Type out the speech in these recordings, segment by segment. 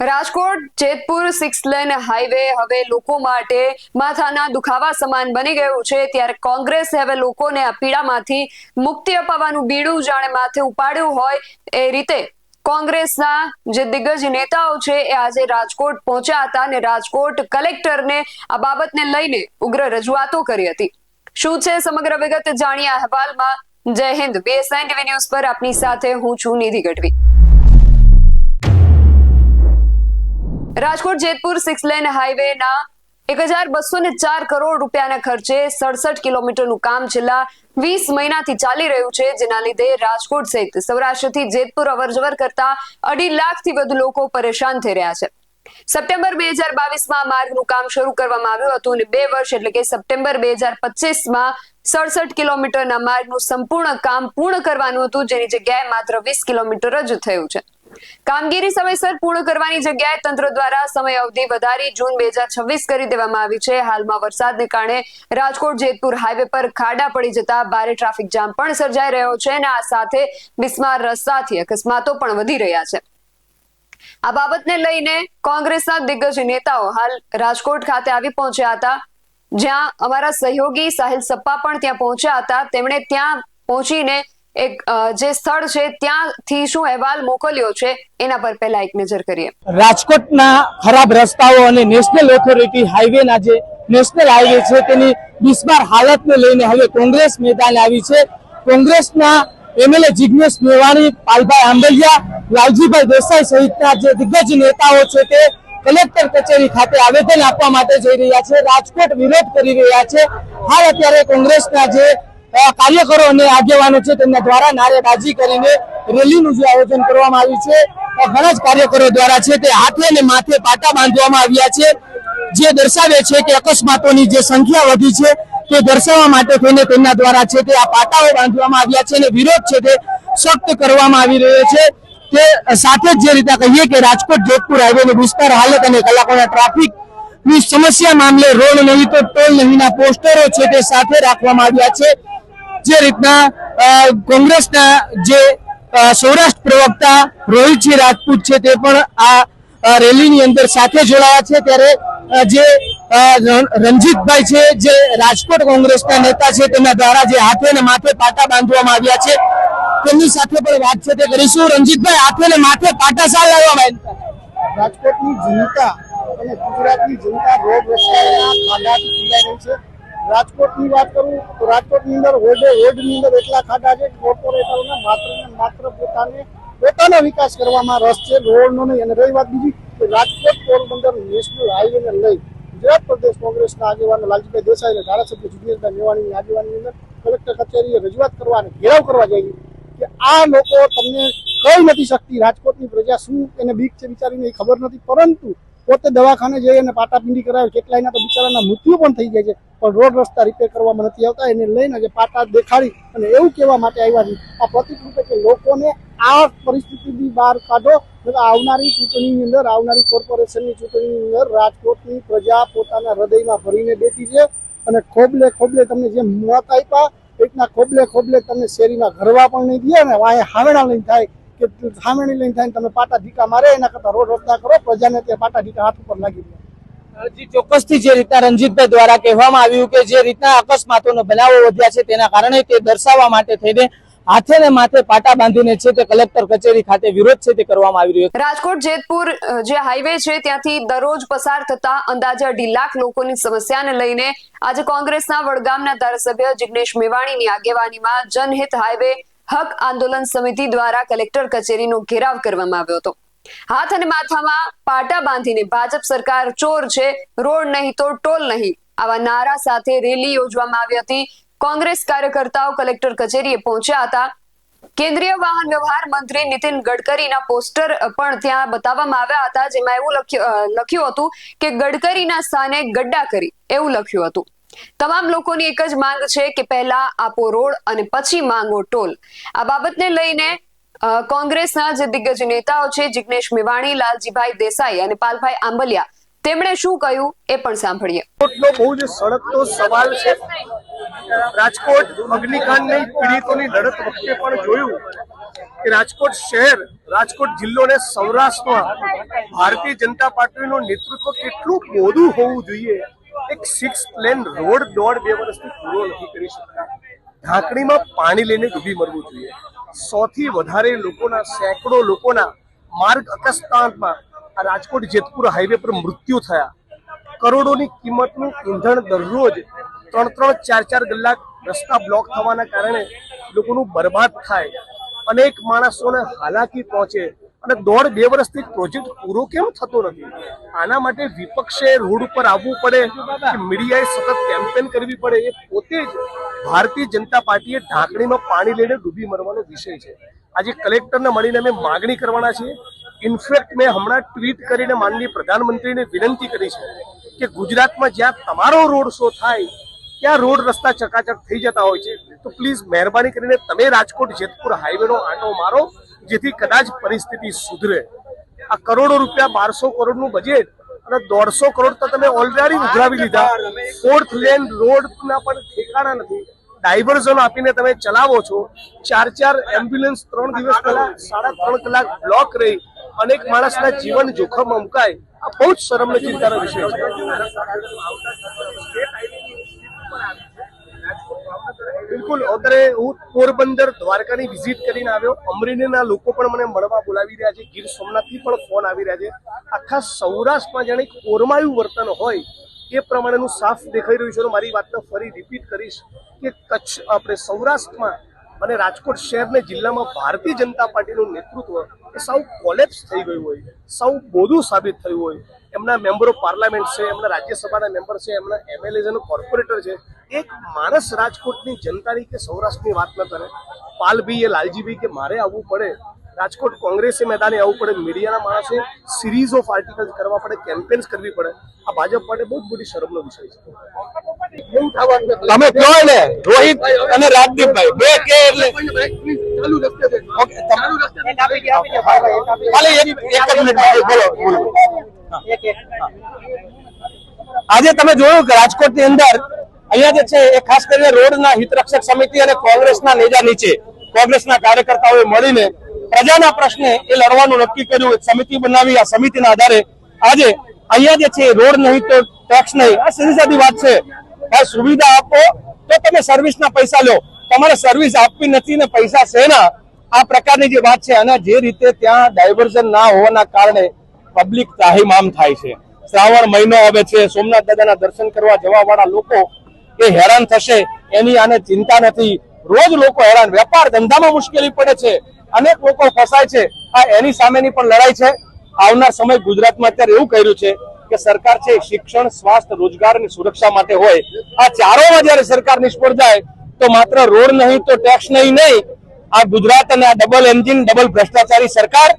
Rajkot, Jetpur six lane highway હવે લોકો માટે માથાના દુખાવા સમાન બની ગયું છે. ત્યારે કોંગ્રેસ હવે લોકોને આ પીડામાંથી મુક્તિ અપાવવાનું બીડું જાણે માથે ઉપાડ્યું હોય એ રીતે કોંગ્રેસના જે દિગ્ગજ નેતાઓ છે એ આજે રાજકોટ પહોંચ્યા હતા અને રાજકોટ કલેક્ટરને આ બાબતને લઈને ઉગ્ર રજૂઆતો કરી હતી. શું છે સમગ્ર વિગત? જાણીએ અહેવાલમાં. જય હિન્દ. બીએસઆઈ ટીવી ન્યૂઝ પર આપની સાથે હું છું નિધિ ગઢવી. રાજકોટ, જેતપુર સિક્સ લેન હાઈવેના એક હજાર બસો ને ચાર કરોડ રૂપિયાના ખર્ચે સડસઠ કિલોમીટરનું કામ છેલ્લા વીસ મહિનાથી ચાલી રહ્યું છે, જેના લીધે રાજકોટ સહિત સૌરાષ્ટ્રથી જેતપુર અવરજવર કરતા અઢી લાખથી વધુ લોકો પરેશાન થઈ રહ્યા છે. સપ્ટેમ્બર બે હજાર બાવીસમાં માર્ગનું કામ શરૂ કરવામાં આવ્યું હતું અને બે વર્ષ એટલે કે સપ્ટેમ્બર બે હજાર પચીસમાં સડસઠ કિલોમીટરના માર્ગનું સંપૂર્ણ કામ પૂર્ણ કરવાનું હતું, જેની જગ્યાએ માત્ર વીસ કિલોમીટર જ થયું છે. કામગીરી સમયસર પૂર્ણ કરવાની જગ્યાએ તંત્ર દ્વારા સમય અવધિ વધારી જૂન બે હજાર છવ્વીસ કરી દેવામાં આવી છે. હાલમાં વરસાદને કારણે રાજકોટ, જેતપુર હાઈવે પર ખાડા પડી જતા ભારે ટ્રાફિક જામ પણ સર્જાઈ રહ્યો છે અને આ સાથે બિસ્માર રસ્તાથી અકસ્માતો પણ વધી રહ્યા છે. આ બાબતને લઈને કોંગ્રેસના દિગ્ગજ નેતાઓ હાલ રાજકોટ ખાતે આવી પહોંચ્યા હતા. જ્યાં અમારા સહયોગી સાહિલ સપ્પા પણ ત્યાં પહોંચ્યા હતા. તેમણે ત્યાં પહોંચીને એક જે સ્થળ છે, ત્યાંથી શું અહેવાલ મોકલ્યો છે, એના પર પહેલા એક નજર કરીએ. રાજકોટના ખરાબ રસ્તાઓ અને નેશનલ ઓથોરિટી હાઈવેના જે નેશનલ હાઈવે છે, તેની બિસ્માર હાલતને લઈને હવે કોંગ્રેસ મેદાને આવી છે. કોંગ્રેસના એમએલએ જિગ્નેશ મેવાણી, પાલભાઈ આંબલિયા, લાલજીભાઈ દેસાઈ સહિતના જે દિગ્ગજ નેતાઓ છે, તે કલેક્ટર કચેરી ખાતે આવેદન આપવા માટે જઈ રહ્યા છે. રાજકોટ વિરોધ કરી રહ્યા છે. હાલ અત્યારે કોંગ્રેસના જે કાર્યકરો અને આગેવાનો છે તેમના દ્વારા નારેબાજી કરીને રેલીનું જે આયોજન કરવામાં આવ્યું છે. ઘણા જ કાર્યકરો દ્વારા છે તે હાથે અને માથે પાટા બાંધવામાં આવ્યા છે. જે દર્શાવે છે કે અકસ્માતોની જે સંખ્યા વધી છે તે દર્શાવવા માટે થઈને તેમના દ્વારા છે તે આ પાટાઓ બાંધવામાં આવ્યા છે અને વિરોધ છે તે સખ્ત કરવામાં આવી રહ્યો છે. તે સાથે જ જે રીતે કહીએ કે રાજકોટ જેતપુર હાઈવેની વિસ્તાર હાલત અને કલાકોના ટ્રાફિકની સમસ્યા મામલે રોડ નહીં તો ટોલ નહીંના પોસ્ટરો છે તે સાથે રાખવામાં આવ્યા છે. જે રીતના કોંગ્રેસના જે સૌરાષ્ટ્ર પ્રવક્તા રોહિતજી રાજપૂત છે તે પણ આ રેલીની અંદર સાથે જોડાયા છે. ત્યારે જે રણજીતભાઈ છે, જે રાજકોટ કોંગ્રેસના નેતા છે તેમના દ્વારા જે હાથે અને માથે પાટા બાંધવામાં આવ્યા છે. તેમની સાથે પણ વાત છે તે કરીશું. રણજીતભાઈ, હાથે અને માથે પાટા શા લાવવામાં આવ્યા? રાજકોટની જનતા અને ગુજરાતની જનતા રોડ રહી છે. રાજકોટની વાત કરું, તો રાજકોટની અંદર રોડે રોડની અંદર એટલા ખાડા છે કોર્પોરેટરોને માત્ર ને માત્ર પોતાને, પોતાનો વિકાસ કરવામાં રસ છે, રોડનો નહીં. અને રહી વાત બીજી કે રાજકોટ પોરબંદર નેશનલ હાઈવેને લઈ ગુજરાત પ્રદેશ કોંગ્રેસના આગેવાનો લાલજીભાઈ દેસાઈ અને ધારાસભ્ય જિગ્નેશભાઈ મેવાણીની આગેવાનીની અંદર કલેક્ટર કચેરીએ રજૂઆત કરવા અને ઘેરાવ કરવા જઈ કે આ લોકો તમને કઈ નથી શકતી. રાજકોટની પ્રજા શું એને બીક છે બિચારીને એ ખબર નથી. પરંતુ પોતે દવાખાને જઈ અને પાટાપિંડી કરાવે કેટલાયના તો બિચારાના મૃત્યુ પણ થઈ જાય છે. પણ રોડ રસ્તા રિપેર કરવામાં નથી આવતા, એને લઈને જે પાટા દેખાડી અને એવું કહેવા માટે આવ્યા છે. આ પ્રતિકૃતિ કે લોકોને આ પરિસ્થિતિથી બહાર કાઢો આવનારી ચૂંટણીની અંદર, આવનારી કોર્પોરેશનની ચૂંટણીની અંદર રાજકોટની પ્રજા પોતાના હૃદયમાં ભરીને બેઠી છે અને ખોબલે ખોબલે તમને જેમ મત આપ્યા રીતના ખોબલે ખોબલે તમને શેરીમાં ઘરવા પણ નહીં દે અને વાંહે હાવેણા લઈને થાય. કે હાવેણી લઈને થાય તમે પાટા ઢીકા મારે એના કરતા રોડ રસ્તા કરો પ્રજાને ત્યાં પાટા ઢીકા હાથ ઉપર લાગી ગયા. જી ચોક્કસથી જે રીતના રણજીતભાઈ દ્વારા કહેવામાં આવ્યું કે જે રીતના અકસ્માતોનો બનાવો વધ્યા છે તેના કારણે તે દર્શાવવા માટે થઈને હાથે ને માથે પાટા બાંધીને છે તે કલેક્ટર કચેરી ખાતે વિરોધ છે તે કરવામાં આવી રહ્યો છે. રાજકોટ જેતપુર જે હાઈવે છે ત્યાંથી દરરોજ પસાર થતા અંદાજે અઢી લાખ લોકોની સમસ્યાને લઈને આજે કોંગ્રેસના વડગામના ધારાસભ્ય જિગ્નેશ મેવાણીની આગેવાનીમાં જનહિત હાઈવે હક આંદોલન સમિતિ દ્વારા કલેક્ટર કચેરીનો ઘેરાવ કરવામાં આવ્યો હતો. હાથ અને માથામાં પાટા બાંધીને ભાજપ સરકાર ચોર છે, રોડ નહીં તો ટોલ નહીં. આવા નારા સાથે રેલી યોજવામાં આવી હતી. કોંગ્રેસ કાર્યકર્તાઓ કલેક્ટર કચેરીએ પહોંચ્યા હતા. કેન્દ્રીય વાહન વ્યવહાર મંત્રી નીતિન ગડકરીના પોસ્ટર પણ ત્યાં બતાવવામાં આવ્યા હતા, જેમાં એવું લખ્યું હતું કે ગડકરીના સ્થાને ગડ્ડા કરી, એવું લખ્યું હતું. તમામ લોકોની એક જ માંગ છે કે પહેલા આપો રોડ અને પછી માંગો ટોલ. આ બાબતને લઈને કોંગ્રેસના જે દિગ્ગજ નેતાઓ છે, જિગ્નેશ મેવાણી, લાલજીભાઈ દેસાઈ અને પાલભાઈ આંબલિયા, તેમણે શું કહ્યું એ પણ સાંભળીએ. એટલો બહુ જ સળગતો સવાલ છે. રાજકોટ અગ્નિકાંડની પીડિતોની લડત વખતે પણ જોયું કે રાજકોટ શહેર, રાજકોટ જિલ્લો ને સૌરાષ્ટ્રમાં ભારતીય જનતા પાર્ટીનું નેતૃત્વ કેટલું મોડું હોવું જોઈએ. એક સિક્સ લેન રોડ દોઢ બે વર્ષથી પૂરો નથી કરી શકતા. ઢાંકણીમાં પાણી લઈને ડૂબી મરવું જોઈએ. સૌથી વધારે લોકોના, સેંકડો લોકોના માર્ગ અકસ્માતમાં આ રાજકોટ જેતપુર હાઈવે પર મૃત્યુ થયા. કરોડોની કિંમતનું ઈંધણ દરરોજ ત્રણ ત્રણ ચાર ચાર કલાક રસ્તા બ્લોક થવાના કારણે લોકોનું બરબાદ થાય. અનેક માણસોને હાલાકી પહોંચે. અને દોઢ બે વર્ષથી પ્રોજેક્ટ પૂરો કેમ થતો નથી? આના માટે વિપક્ષે રોડ ઉપર આવવું પડે કે મીડિયાએ સતત કેમ્પેન કરવી પડે એ પોતે જ ભારતીય જનતા પાર્ટીએ ઢાંકણીમાં પાણી લઈને ડૂબી મરવાનો વિષય છે. આજે કલેક્ટરને મળીને અમે માગણી કરવાના છીએ. ઇનફેક્ટ મેં હમણાં ટ્વીટ કરીને માનનીય પ્રધાનમંત્રીને વિનંતી કરી છે કે ગુજરાતમાં જ્યાં તમારો રોડ શો થાય, ત્યાં રોડ રસ્તા ચકાચક થઈ જતા હોય છે. તો પ્લીઝ મહેરબાની કરીને તમે રાજકોટ જેતપુર હાઈવેનો આંટો મારો. જેથી કદાચ પરિસ્થિતિ સુધરે. આ કરોડો રૂપિયા બારસો કરોડનું બજેટ અને દોઢસો કરોડ તો તમે ઓલરેડી ઉઘરાવી લીધા. ફોર્થ લેન રોડના પણ ઠેકાણા નથી. ડાયવર્ઝન આપીને તમે ચલાવો છો. ચાર ચાર એમ્બ્યુલન્સ ત્રણ દિવસ પહેલા સાડા ત્રણ કલાક બ્લોક રહી. અનેક માણસના જીવન જોખમ અમકાય. આ બહુ જ શરમનો ચિંતાનો વિષય છે. બિલકુલ. અત્યારે હું પોરબંદર દ્વારકાની વિઝિટ કરીને આવ્યો. અમરેલીના લોકો પણ મને મળવા બોલાવી રહ્યા છે. ગીર સોમનાથથી પણ ફોન આવી રહ્યા છે. આખા સૌરાષ્ટ્રમાં જાણે એક ઓરમાયું વર્તન હોય એ પ્રમાણેનું સાફ દેખાઈ રહ્યું છે. મારી વાતને ફરી રિપીટ કરીશ કે કચ્છ આપણે સૌરાષ્ટ્રમાં અને રાજકોટ શહેરને જિલ્લામાં ભારતીય જનતા પાર્ટીનું નેતૃત્વ એ સૌ કોલેપ્સ થઈ ગયું હોય સૌ બોધું સાબિત થયું હોય. એમના મેમ્બરો પાર્લામેન્ટ છે, એમના રાજ્યસભાના મેમ્બર છે, એમના એમએલએ છે કોર્પોરેટર છે. એક માણસ રાજકોટની જનતાની કે સૌરાષ્ટ્રની વાત ન કરે. પાલભી એ લાલજીભાઈ કે મારે આવવું પડે રાજકોટ કોંગ્રેસે મેદાને આવવું પડે મીડિયાના માણસે સિરીઝ ઓફ આર્ટિકલ્સ કરવા પડે કેમ્પેન્સ કરવી પડે. આ ભાજપ માટે બહુ મોટી શરમનો વિષય છે? તમે કહો ને રોહિત અને રાજદીપભાઈ બે કે એટલે આજે તમે જોયું કે રાજકોટની અંદર અહીંયા જે છે એ ખાસ કરીને રોડના હિતરક્ષક સમિતિ અને કોંગ્રેસના નેજા નીચે કોંગ્રેસના કાર્યકર્તાઓએ મળીને પ્રજાના પ્રશ્ને એ લડવાનું નક્કી કર્યું. એક સમિતિ બનાવી. આ સમિતિના આધારે આજે અહીંયા જે છે રોડ નહીં તો ટેક્સ નહીં. આ સીધી સાદી વાત છે. ભાઈ સુવિધા આપો તો તમે સર્વિસના પૈસા લો. તમારે સર્વિસ આપવી નથી ને પૈસા શેના? આ પ્રકારની જે વાત છે. અને જે રીતે ત્યાં ડાયવર્ઝન ના હોવાના કારણે પબ્લિક ત્રાહિમામ થાય છે. શ્રાવણ મહિનો આવે છે. સોમનાથ દાદાના દર્શન કરવા જવા વાળા લોકો એ હેરાન થશે. એની આને ચિંતા નથી. રોજ લોકો હેરાન. વેપાર ધંધામાં મુશ્કેલી પડે છે. અનેક લોકો ફસાય છે. આ એની સામેની પણ લડાઈ છે. આવનાર સમય ગુજરાતમાં અત્યારે એવું કર્યું છે કે સરકાર છે શિક્ષણ, સ્વાસ્થ્ય, રોજગાર અને સુરક્ષા માટે હોય. આ ચારોમાં જયારે સરકાર નિષ્ફળ જાય, તો માત્ર રોડ નહીં, તો ટેક્સ નહીં નહીં. આ ગુજરાત અને આ ડબલ એન્જિન ડબલ ભ્રષ્ટાચારી સરકાર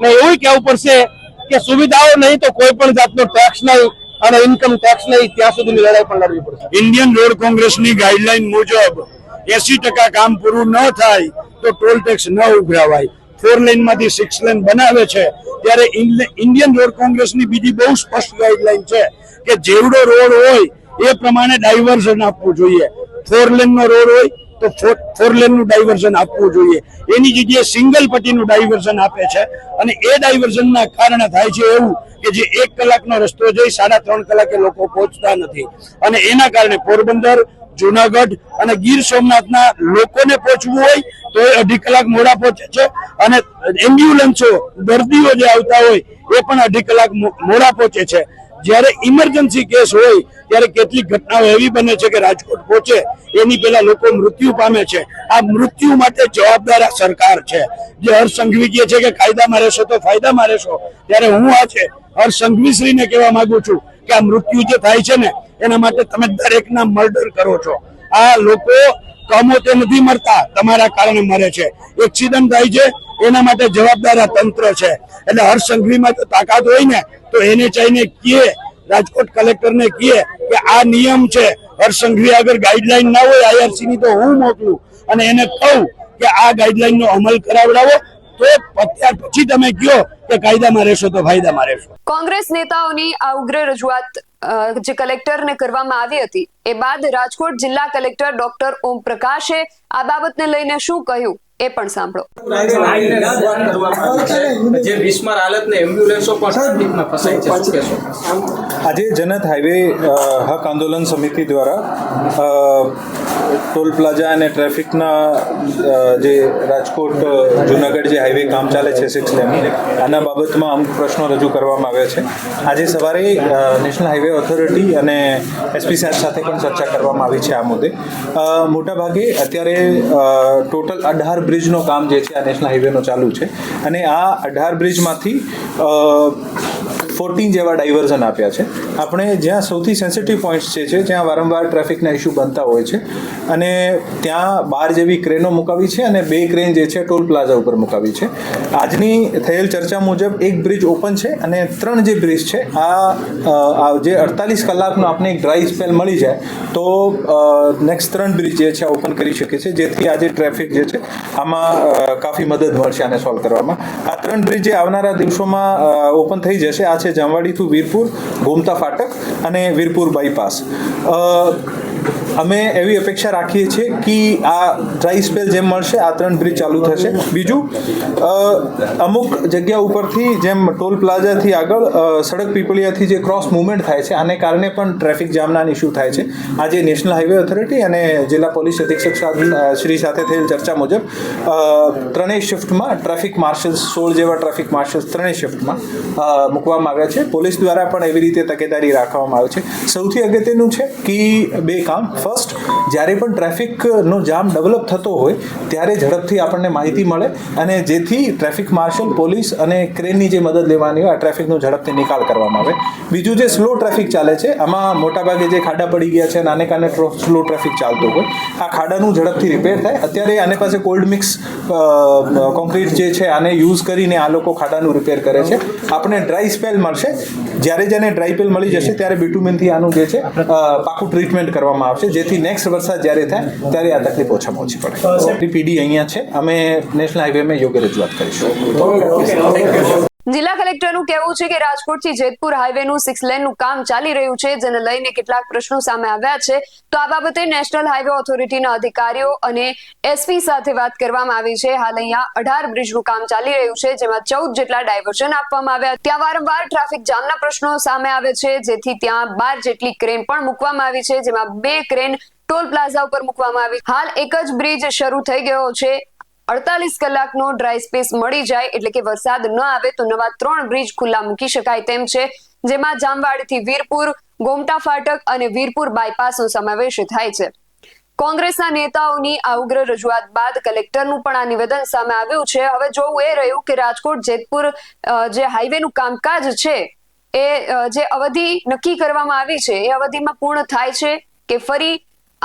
ને એવું કહેવું પડશે કે સુવિધાઓ નહીં, તો કોઈ પણ જાતનો ટેક્સ નહીં અને ઇન્કમ ટેક્સ નહીં. ત્યાં સુધીની લડાઈ પણ લડવી પડશે. ઇન્ડિયન રોડ કોંગ્રેસની ગાઈડલાઈન મુજબ એસી ટકા કામ પૂરું ન થાય તો ટોલ ટેક્સ ન ઉઘરાવાય. ફોર લેનમાંથી સિક્સ લેન બનાવે છે, ત્યારે ઇન્ડિયન રોડ કોંગ્રેસની બીજી બહુ સ્પષ્ટ ગાઈડલાઈન છે કે જેવડો રોડ હોય, એ પ્રમાણે ડાયવર્ઝન આપવું જોઈએ. ફોર લેન નો રોડ હોય, તો ફોર લેનનું ડાયવર્ઝન આપવું જોઈએ. એની જગ્યાએ સિંગલ પટ્ટીનું ડાયવર્ઝન આપે છે અને એ ડાયવર્ઝન ના કારણે થાય છે એવું કે જે એક કલાકનો રસ્તો જોઈ સાડા ત્રણ કલાકે લોકો પહોંચતા નથી. અને એના કારણે પોરબંદર, જુનાગઢ અને ગીર સોમનાથના લોકોને પહોંચવું હોય તો એ અઢી કલાક મોડા પહોંચે છે. અને એમ્બ્યુલન્સો, દર્દીઓ જે આવતા હોય એ પણ અઢી કલાક મોડા પહોંચે છે. જ્યારે ઇમરજન્સી કેસ હોય ત્યારે કેટલીક ઘટનાઓ એવી બને છે કે રાજકોટ પહોંચે, એની પહેલા લોકો મૃત્યુ પામે છે. આ મૃત્યુ માટે જવાબદાર સરકાર છે. જે હર્ષ કહે છે કે કાયદામાં રહેશો તો ફાયદામાં રહેશો. ત્યારે હું આ છે હર્ષ સંઘવીશ્રીને કહેવા માંગુ છું કે આ મૃત્યુ જે થાય છે ને, એના માટે તમે દરેકના મર્ડર કરો છો. આ લોકો કમોતે નથી મરતા, તમારા કારણે મરે છે. એક્સિડન્ટ થાય છે, એના માટે જવાબદાર તંત્ર છે. એટલે હર્ષ જો તાકાત હોય ને, તો એને ચાહીને કીએ રાજકોટ કલેક્ટરને કહીએ કે આ નિયમ છે હર્ષ આગળ ગાઈડલાઈન ના હોય આઈઆરસી ની તો હું મોકલું અને એને કહું કે આ ગાઈડલાઈન નો અમલ કરાવડાવો, તો અત્યાર પછી તમે કયો કે કાયદામાં રહેશો તો ફાયદામાં રહેશો. કોંગ્રેસ નેતાઓની આ ઉગ્ર રજૂઆત જે કલેક્ટરને કરવામાં આવી હતી, એ બાદ રાજકોટ જિલ્લા કલેક્ટર ડોક્ટર ઓમ પ્રકાશે આ બાબતને લઈને શું કહ્યું? એ પણ સાંભળો. આવીને રજૂઆત કરવામાં આવી છે જે બિસ્માર હાલતને એમ્બ્યુલન્સો પણ ફસાઈ છે આજે જનત હાઈવે હક આંદોલન સમિતિ દ્વારા ટોલ પ્લાઝા અને ટ્રાફિકના જે રાજકોટ જુનાગઢ જે હાઈવે કામ ચાલે છે સિક્સ લેન આના બાબતમાં અમુક પ્રશ્નો રજૂ કરવામાં આવ્યા છે. આજે સવારે નેશનલ હાઈવે ઓથોરિટી અને એસપી સાહેબ સાથે પણ ચર્ચા કરવામાં આવી છે આ મુદ્દે. અ, મોટાભાગે અત્યારે ટોટલ અઢાર બ્રિજનું કામ જે છે આ નેશનલ હાઈવેનું ચાલુ છે. અને આ અઢાર બ્રિજમાંથી ફોર્ટીન જેવા ડાયવર્ઝન આપ્યા છે. આપણે જ્યાં સૌથી સેન્સિટિવ પોઈન્ટ્સ જે છે, જ્યાં વારંવાર ટ્રાફિકના ઇસ્યુ બનતા હોય છે, અને ત્યાં બાર જેવી ક્રેનો મુકાવી છે અને બે ક્રેન જે છે ટોલ પ્લાઝા ઉપર મુકાવી છે. આજની થયેલ ચર્ચા મુજબ એક બ્રિજ ઓપન છે અને ત્રણ જે બ્રિજ છે, આ જે અડતાલીસ કલાકનો આપણે એક ડ્રાય સ્પેલ મળી જાય, તો નેક્સ્ટ ત્રણ બ્રિજ જે છે ઓપન કરી શકે છે, જેથી આજે ટ્રાફિક જે છે, આમાં કાફી મદદ મળશે આને સોલ્વ કરવામાં. ત્રણ બ્રિજ જે આવનારા દિવસોમાં ઓપન થઈ જશે, આ છે જામવાડી ટુ વીરપુર ગોમતા ફાટક અને વીરપુર બાયપાસ અમે એવી અપેક્ષા રાખીએ છીએ કે આ ડ્રાય સ્પેલ જેમ મળશે, આ ત્રણ બ્રિજ ચાલુ થશે. બીજું અમુક જગ્યા ઉપરથી જેમ ટોલ પ્લાઝાથી આગળ સડક પીપળિયાથી જે ક્રોસ મુવમેન્ટ થાય છે, આને કારણે પણ ટ્રાફિક જામના ઇસ્યુ થાય છે. આજે નેશનલ હાઈવે ઓથોરિટી અને જિલ્લા પોલીસ અધિક્ષક શ્રી સાથે થયેલ ચર્ચા મુજબ ત્રણેય શિફ્ટમાં ટ્રાફિક માર્શલ્સ સોળ જેવા ટ્રાફિક માર્શલ્સ ત્રણેય શિફ્ટમાં મૂકવામાં આવ્યા છે. પોલીસ દ્વારા પણ એવી રીતે તકેદારી રાખવામાં આવે છે. સૌથી અગત્યનું છે કે બે કામ. જ્યારે પણ ટ્રાફિકનો જામ ડેવલપ થતો હોય, ત્યારે ઝડપથી આપણને માહિતી મળે અને જેથી ટ્રાફિક માર્શલ, પોલીસ અને ક્રેનની જે મદદ લેવાની હોય, આ ટ્રાફિકનો ઝડપથી નિકાલ કરવામાં આવે. બીજું જે સ્લો ટ્રાફિક ચાલે છે, આમાં મોટાભાગે જે ખાડા પડી ગયા છે આને કારણે સ્લો ટ્રાફિક ચાલતો હોય, આ ખાડાનું ઝડપથી રિપેર થાય. અત્યારે આને પાસે કોલ્ડ મિક્સ કોન્ક્રીટ જે છે, આને યુઝ કરીને આ લોકો ખાડાનું રિપેર કરે છે. આપણે ડ્રાય સ્પેલ મળશે. જ્યારે જેને ડ્રાય સ્પેલ મળી જશે, ત્યારે બિટુમિનથી આનું જે છે પાકું ટ્રીટમેન્ટ કરવામાં આવશે, જેથી નેક્સ્ટ વરસાદ જ્યારે થાય ત્યારે આ તકલીફ ઓછામાં ઓછી પડે. પીડી અહીંયા છે. અમે નેશનલ હાઈવેમાં યોગ્ય રજૂઆત કરીશું. જિલ્લા કલેક્ટરનું કહેવું છે કે રાજકોટથી જેતપુર હાઈવેનું સિક્સ લેનનું કામ ચાલી રહ્યું છે જેને લઈને કેટલાક પ્રશ્નો સામે આવ્યા છે. તો આ બાબતે નેશનલ હાઈવે ઓથોરિટીના અધિકારીઓ અને એસપી સાથે વાત કરવામાં આવી છે. હાલ અહીંયા અઢાર બ્રિજનું કામ ચાલી રહ્યું છે જેમાં ચૌદ જેટલા ડાયવર્ઝન આપવામાં આવ્યા ત્યાં વારંવાર ટ્રાફિક જામના પ્રશ્નો સામે આવે છે જેથી ત્યાં બાર જેટલી ક્રેન પણ મૂકવામાં આવી છે જેમાં બે ક્રેન ટોલ પ્લાઝા ઉપર મૂકવામાં આવી. હાલ એક જ બ્રિજ શરૂ થઈ ગયો છે. અડતાલીસ કલાકનો ડ્રાય સ્પેસ મળી જાય એટલે કે વરસાદ ન આવે તો નવા ત્રણ બ્રિજ ખુલ્લા મૂકી શકાય તેમ છે. જેમાં જામવાડીથી વીરપુર, ગોમટા ફાટક અને વીરપુર બાયપાસનો સમાવેશ થાય છે. કોંગ્રેસના નેતાઓની આ ઉગ્ર રજૂઆત બાદ કલેક્ટરનું પણ આ નિવેદન સામે આવ્યું છે. હવે જોવું એ રહ્યું કે રાજકોટ, જેતપુર જે હાઈવેનું કામકાજ છે, એ જે અવધિ નક્કી કરવામાં આવી છે, એ અવધિમાં પૂર્ણ થાય છે કે ફરી